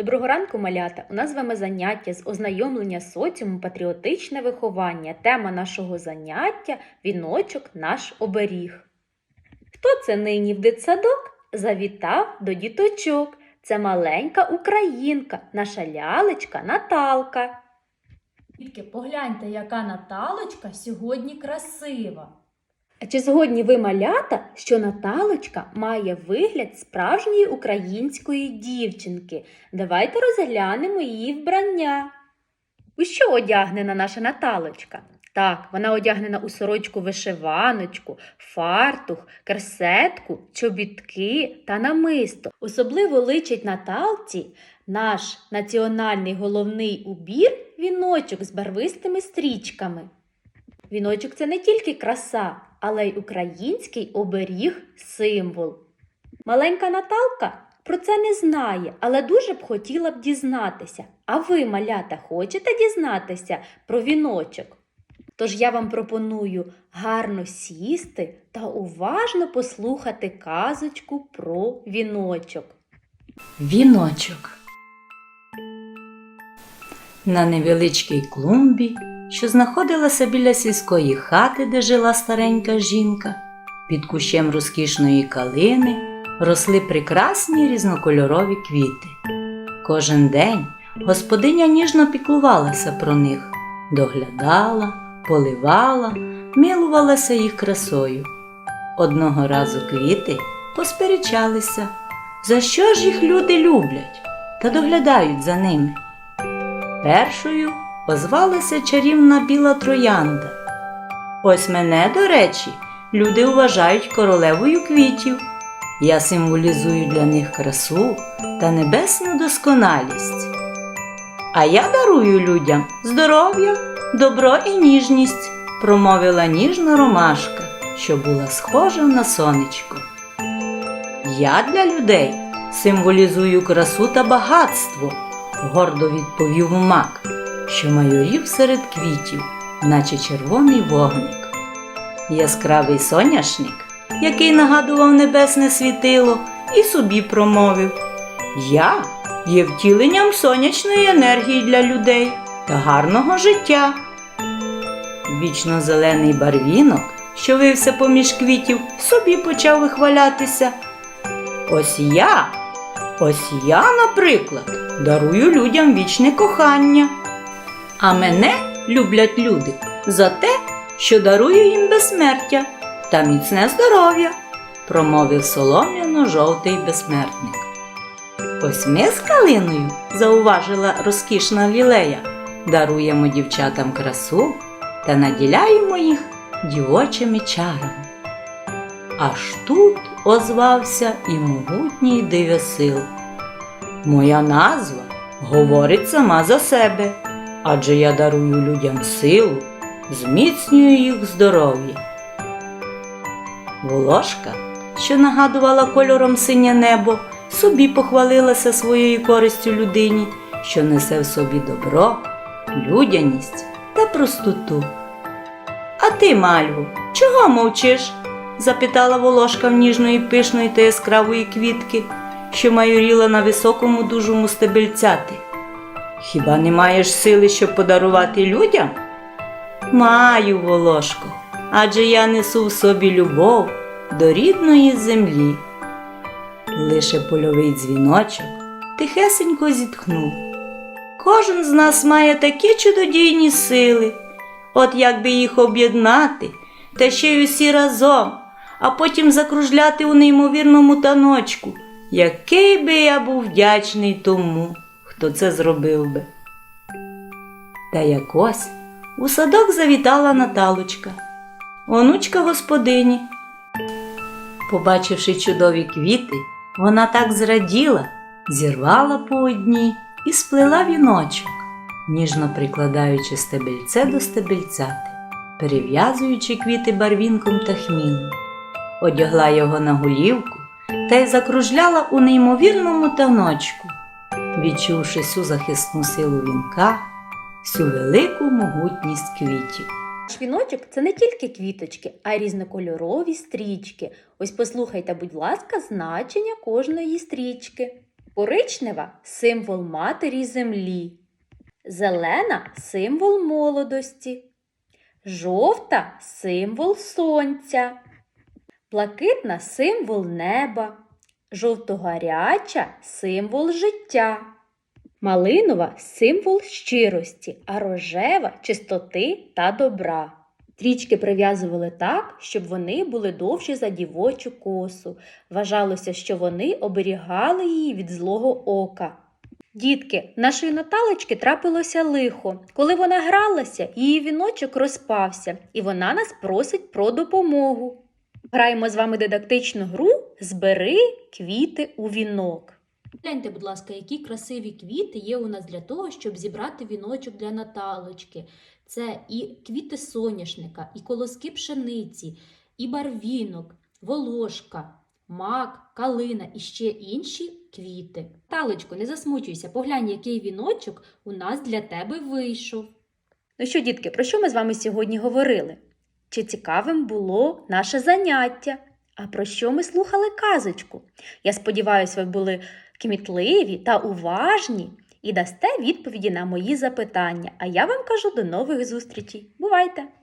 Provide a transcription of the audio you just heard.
Доброго ранку, малята! У нас з вами заняття з ознайомлення з соціумом патріотичне виховання. Тема нашого заняття віночок наш оберіг. Хто це нині в дитсадок? Завітав до діточок. Це маленька українка, наша лялечка Наталка. Тільки погляньте, яка Наталочка сьогодні красива. Чи згодні ви малята, що Наталочка має вигляд справжньої української дівчинки? Давайте розглянемо її вбрання. У що одягнена наша Наталочка? Так, вона одягнена у сорочку вишиваночку, фартух, керсетку, чобітки та намисто. Особливо личить Наталці наш національний головний убір віночок з барвистими стрічками. Віночок це не тільки краса, але й український оберіг символ. Маленька Наталка про це не знає, але дуже б хотіла б дізнатися. А ви, малята, хочете дізнатися про віночок? Тож я вам пропоную гарно сісти та уважно послухати казочку про віночок. Віночок. На невеличкій клумбі, що знаходилася біля сільської хати, де жила старенька жінка, під кущем розкішної калини росли прекрасні різнокольорові квіти. Кожен день господиня ніжно піклувалася про них, доглядала, поливала, милувалася їх красою. Одного разу квіти посперечалися, за що ж їх люди люблять та доглядають за ними. Першою озвалася чарівна біла троянда. Ось мене, до речі, люди вважають королевою квітів. Я символізую для них красу та небесну досконалість. А я дарую людям здоров'я, добро і ніжність, промовила ніжна ромашка, що була схожа на сонечко. Я для людей символізую красу та багатство, гордо відповів мак, що майорів серед квітів, наче червоний вогник. Яскравий соняшник, який нагадував небесне світило, і собі промовив Я є втіленням сонячної енергії для людей та гарного життя. Вічно зелений барвінок, що вився поміж квітів, собі почав вихвалятися. Ось я, ось я, наприклад, дарую людям вічне кохання. А мене люблять люди за те, що дарую їм безсмертя та міцне здоров'я, промовив солом'яно-жовтий безсмертник. Ось ми з калиною, зауважила розкішна лілея, даруємо дівчатам красу та наділяємо їх дівочими чарами. Аж тут озвався і могутній дивосил. Моя назва говорить сама за себе, адже я дарую людям силу, зміцнюю їх здоров'я. Волошка, що нагадувала кольором синє небо, собі похвалилася своєю користю людині, що несе в собі добро, людяність та простоту. А ти, Мальву, чого мовчиш? запитала волошка в ніжної пишної та яскравої квітки, що майоріла на високому дужому стебельцяти. Хіба не маєш сили, щоб подарувати людям? Маю, волошко, адже я несу в собі любов до рідної землі. Лише польовий дзвіночок тихесенько зітхнув. Кожен з нас має такі чудодійні сили, от як би їх об'єднати, та ще й усі разом, а потім закружляти у неймовірному таночку, який би я був вдячний тому, хто це зробив би. Та якось у садок завітала Наталочка, онучка господині. Побачивши чудові квіти, вона так зраділа, зірвала по одній і сплела віночок, ніжно прикладаючи стебельце до стебельцяти, перев'язуючи квіти барвінком та хміном, одягла його на голівку та й закружляла у неймовірному таночку, відчувши всю захисну силу вінка, всю велику могутність квітів. Віночок це не тільки квіточки, а й різнокольорові стрічки. Ось послухайте, будь ласка, значення кожної стрічки. Коричнева символ матері землі. Зелена символ молодості. Жовта символ сонця. Блакитна символ неба. Жовтогаряча символ життя. Малинова символ щирості, а рожева чистоти та добра. Стрічки прив'язували так, щоб вони були довші за дівочу косу. Вважалося, що вони оберігали її від злого ока. Дітки, нашої Наталочки трапилося лихо. Коли вона гралася, її віночок розпався, і вона нас просить про допомогу. Граємо з вами дидактичну гру Збери квіти у вінок. Гляньте, будь ласка, які красиві квіти є у нас для того, щоб зібрати віночок для Наталочки. Це і квіти соняшника, і колоски пшениці, і барвінок, волошка, мак, калина і ще інші квіти. Наталочко, не засмучуйся, поглянь, який віночок у нас для тебе вийшов. Ну що, дітки, про що ми з вами сьогодні говорили? Чи цікавим було наше заняття? А про що ми слухали казочку? Я сподіваюся, ви були кмітливі та уважні і дасте відповіді на мої запитання. А я вам кажу до нових зустрічей. Бувайте!